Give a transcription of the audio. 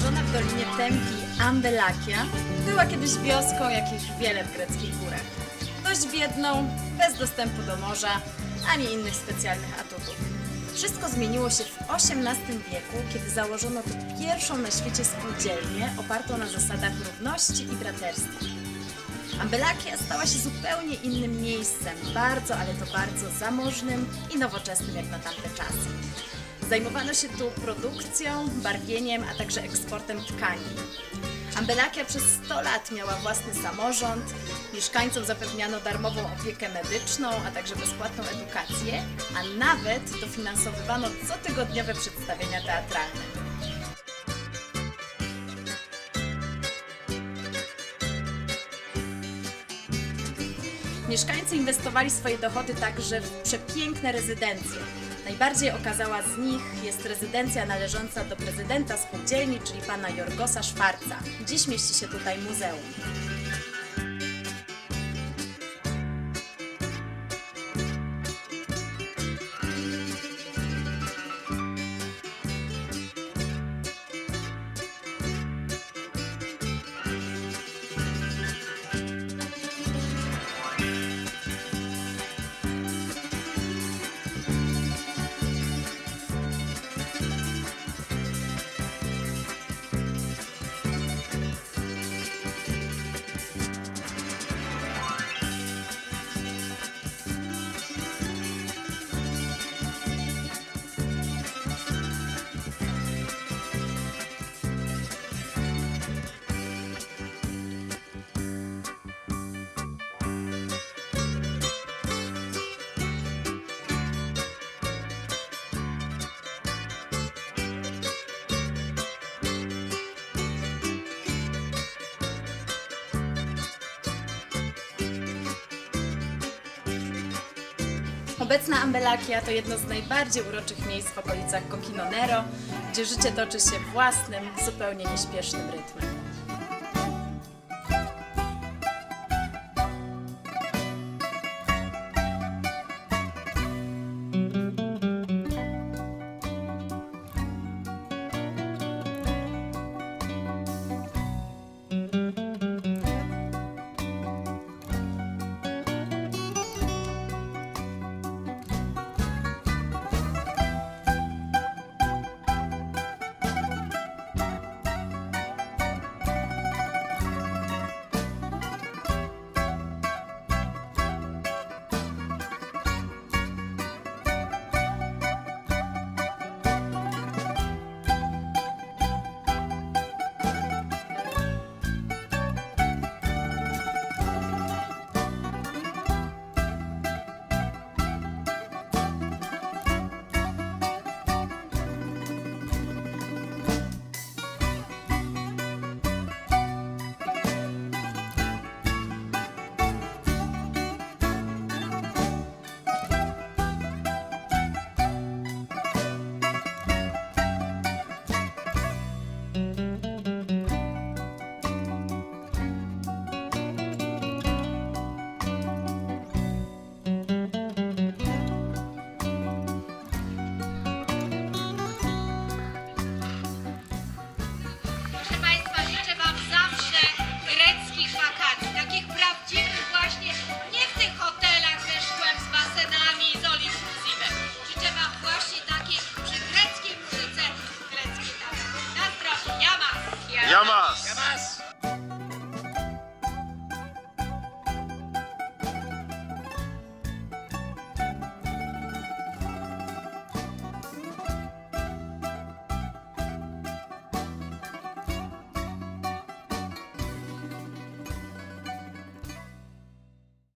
w Dolinie Tempi Ambelakia była kiedyś wioską, jakich wiele w greckich górach. Dość biedną, bez dostępu do morza, ani innych specjalnych atutów. Wszystko zmieniło się w XVIII wieku, kiedy założono tu pierwszą na świecie spółdzielnię opartą na zasadach równości i braterstwa. Ambelakia stała się zupełnie innym miejscem, bardzo, ale to bardzo zamożnym i nowoczesnym jak na tamte czasy. Zajmowano się tu produkcją, barwieniem, a także eksportem tkani. Ambelakia przez 100 lat miała własny samorząd, mieszkańcom zapewniano darmową opiekę medyczną, a także bezpłatną edukację, a nawet dofinansowywano cotygodniowe przedstawienia teatralne. Mieszkańcy inwestowali swoje dochody także w przepiękne rezydencje. Najbardziej okazała z nich jest rezydencja należąca do prezydenta spółdzielni, czyli pana Jorgosa Szwarca. Dziś mieści się tutaj muzeum. Obecna Ambelakia to jedno z najbardziej uroczych miejsc w okolicach Coquino Nero, gdzie życie toczy się własnym, zupełnie nieśpiesznym rytmem.